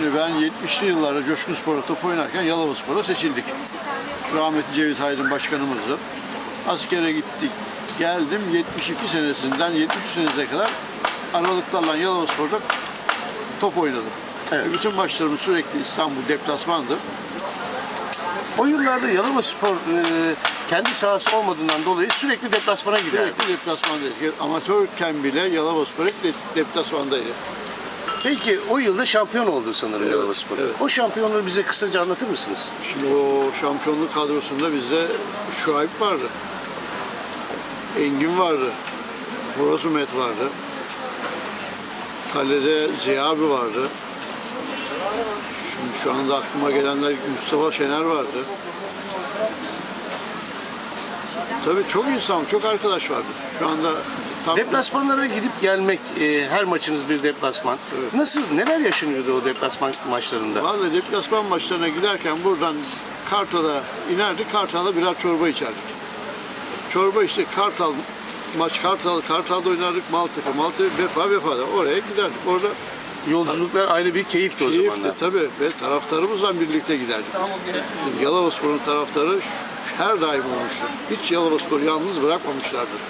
Şimdi ben 70'li yıllarda Coşkun Spor'da top oynarken Yalova Spor'a seçildik. Rahmetli Cevit Aydın başkanımızdı. Askere gittik. Geldim 72 senesinden 73 senesine kadar aralıklarla Yalova Spor'da top oynadım. Evet. Ve Bütün maçlarımız sürekli İstanbul deplasmandı. O yıllarda Yalova Spor e, kendi sahası olmadığından dolayı sürekli deplasmana giderdi. Sürekli deplasmandaydı. Amatörken bile Yalova Spor hep de- deplasmandaydı. Peki o yılda şampiyon oldu sanırım Yalova Spor. evet. O şampiyonluğu bize kısaca anlatır mısınız? Şimdi o şampiyonluk kadrosunda bizde Şuayb vardı. Engin vardı. Boraz Ümit vardı. Kalede Ziya abi vardı. Şimdi şu anda aklıma gelenler Mustafa Şener vardı. Tabii çok insan, çok arkadaş vardı. Şu anda tam Deplasmanlara gidip gelmek, e, her maçınız bir deplasman. Nasıl, neler yaşanıyordu o deplasman maçlarında? Vallahi deplasman maçlarına giderken buradan Kartal'a inerdik. Kartal'da birer çorba içerdik. Çorba içtik. Kartal maç Kartal, Kartal'da oynardık. Maltepe, Maltepe, Vefa, Vefa'da. Oraya giderdik. Orada Yolculuklar ayrı bir keyifti o keyifti zamanlar. tabii ve taraftarımızla birlikte giderdik. Yalova Spor'un taraftarı her daim olmuştur. Hiç Yalova Spor'u yalnız bırakmamışlardır.